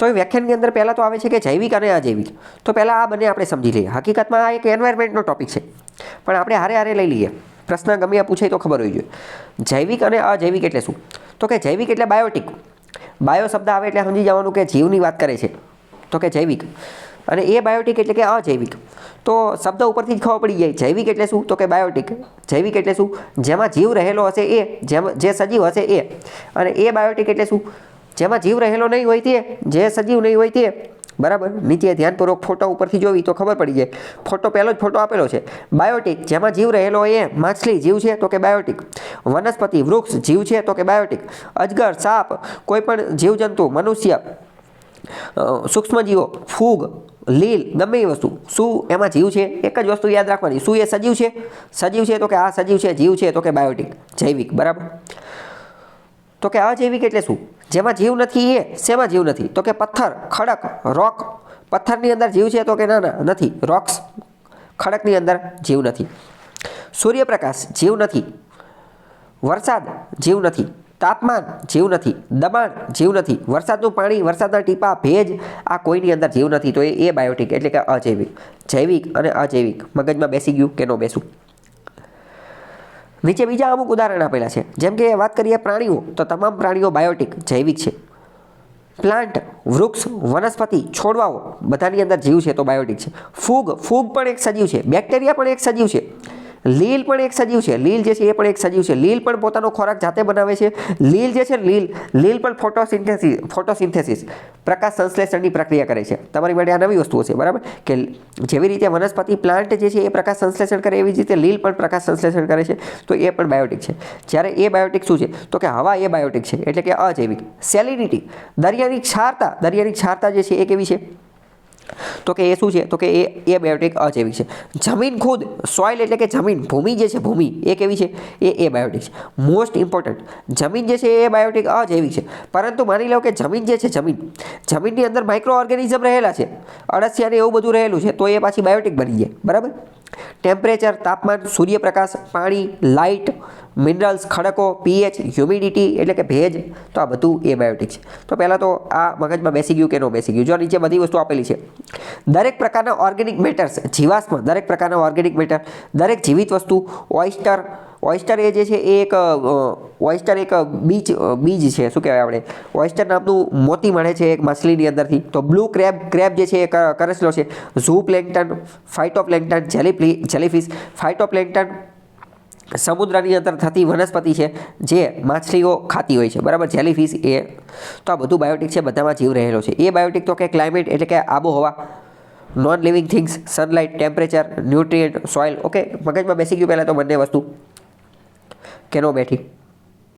તો એ વ્યાખ્યાનની અંદર પહેલાં તો આવે છે કે જૈવિક અને અજૈવિક. તો પહેલાં આ બંને આપણે સમજી લઈએ. હકીકતમાં આ એક એન્વાયરમેન્ટનો ટોપિક છે. પણ આપણે હારે હારે લઈ લઈએ. પ્રશ્ન ગમે પૂછાય તો ખબર હોવી જોઈએ જૈવિક અને અજૈવિક એટલે શું? તો કે જૈવિક એટલે બાયોટિક બાયો શબ્દ આવે એટલે સમજી જવાનું કે જીવની વાત કરે છે. તો કે જૈવિક. અને એ બાયોટિક એટલે કે અજૈવિક. તો શબ્દ ઉપરથી જ ખબર પડી જાય. જૈવિક એટલે શું? તો કે બાયોટિક જૈવિક એટલે શું? જેમાં જીવ રહેલો હશે એ, જેમ, જે સજીવ હશે એ. અને એ બાયોટિક એટલે શું? જેમાં જીવ રહેલો નહીં હોય તે, જે સજીવ નહીં હોય તે. બરાબર? નીચે ધ્યાનપૂર્વક ફોટો ઉપરથી જોવી તો ખબર પડી જાય. ફોટો પહેલો જ ફોટો આપેલો છે. બાયોટિક જેમાં જીવ રહેલો એ માછલી જીવ છે તો કે બાયોટિક વનસ્પતિ, વૃક્ષ જીવ છે તો કે બાયોટિક અજગર, સાપ, કોઈપણ જીવજંતુ, મનુષ્ય સૂક્ષ્મજીવો, ફૂગ, લીલ, ગમે એ વસ્તુ. શું એમાં જીવ છે? એક જ વસ્તુ યાદ રાખવાની. શું એ સજીવ છે? સજીવ છે તો કે આ સજીવ છે, જીવ છે તો કે બાયોટિક જૈવિક. બરાબર? તો કે અજૈવિક એટલે શું? જેમાં જીવ નથી એ, શેમાં જીવ નથી? તો કે પથ્થર, ખડક, રોક. પથ્થરની અંદર જીવ છે તો કે ના ના, નથી. રોક્સ, ખડકની અંદર જીવ નથી. સૂર્યપ્રકાશ, જીવ નથી. વરસાદ, જીવ નથી. તાપમાન, જીવ નથી. દબાણ, જીવ નથી. વરસાદનું પાણી, વરસાદના ટીપા, ભેજ, આ કોઈની અંદર જીવ નથી. તો એ એ બાયોટિક એટલે કે અજૈવિક, જૈવિક અને અજૈવિક. મગજમાં બેસી ગયું કે ન બેસું? નીચે બીજા અમુક ઉદાહરણ આપેલા છે. જેમ કે વાત કરીએ પ્રાણીઓ, તો તમામ પ્રાણીઓ બાયોટિક, જૈવિક છે. પ્લાન્ટ, વૃક્ષ, વનસ્પતિ, છોડવાઓ, બધાની અંદર જીવ છે તો બાયોટિક છે. ફૂગ ફૂગ પણ એક સજીવ છે. બેક્ટેરિયા પણ એક સજીવ છે. લીલ પણ એક સજીવ છે. લીલ જે છે એ પણ એક સજીવ છે. લીલ પણ પોતાનો ખોરાક જાતે બનાવે છે. લીલ જે છે, લીલ લીલ પણ ફોટોસિન્થેસિસ ફોટોસિન્થેસિસ પ્રકાશ સંશ્લેષણની પ્રક્રિયા કરે છે. તમારી માટે આ નવી વસ્તુઓ છે, બરાબર? કે જેવી રીતે વનસ્પતિ પ્લાન્ટ જે છે એ પ્રકાશ સંશ્લેષણ કરે એવી રીતે લીલ પણ પ્રકાશ સંશ્લેષણ કરે છે. તો એ પણ બાયોટિક છે. જ્યારે એ બાયોટિક શું છે? તો કે હવા એ બાયોટિક છે. એટલે કે અજૈવિક. સેલિનિટી દરિયાની ક્ષારતા દરિયાની ક્ષારતા જે છે એ કેવી છે? તો કે એ શું છે? તો કે એ એ બાયોટિક અજૈવિક છે. જમીન ખુદ સોઇલ એટલે કે જમીન, ભૂમિ જે છે, ભૂમિ, એ કેવી છે? એ એ બાયોટિક છે. મોસ્ટ ઇમ્પોર્ટન્ટ જમીન જે છે, એ બાયોટિક અજૈવિક છે. પરંતુ માની લો કે જમીન જે છે, જમીન, જમીનની અંદર માઇક્રો ઓર્ગેનિઝમ રહેલા છે. અળસિયા ને એવું બધું રહેલું છે, તો એ પાછી બાયોટિક બની જાય. બરાબર? ટેમ્પરેચર, તાપમાન, સૂર્યપ્રકાશ, પાણી, લાઇટ, મિનરલ્સ, ખડકો, પીએચ, હ્યુમિડિટી એટલે કે ભેજ, તો આ બધું એ બાયોટિક છે તો પહેલાં તો આ મગજમાં બેસી ગયું કે ન બેસી ગયું? જો નીચે બધી વસ્તુ આપેલી છે. દરેક પ્રકારના ઓર્ગેનિક મેટર્સ, જીવાશ્મ, દરેક પ્રકારના ઓર્ગેનિક મેટર, દરેક જીવિત વસ્તુ ઓઇસ્ટર ઓઇસ્ટર એ જે છે એ એક ઓઇસ્ટર એક બીજ બીજ છે. શું કહેવાય આપણે? ઓઇસ્ટર નામનું મોતી મળે છે એક માછલીની અંદરથી. તો બ્લુ ક્રેબ ક્રેબ જે છે એ કરસલો છે. Zooplankton phytoplankton jelly jellyfish phytoplankton સમુદ્રની અંદર થતી વનસ્પતિ છે જે માછલીઓ ખાતી હોય છે. બરાબર? જેલીફિશ એ. તો આ બધું બાયોટિક છે, બધામાં જીવ રહેલો છે. એ બાયોટિક તો કે ક્લાઇમેટ એટલે કે આબોહવા non living things sunlight temperature nutrient soil okay મગજમાં બેસી ગયું પહેલાં તો બંને વસ્તુ. કે નો બેઠી.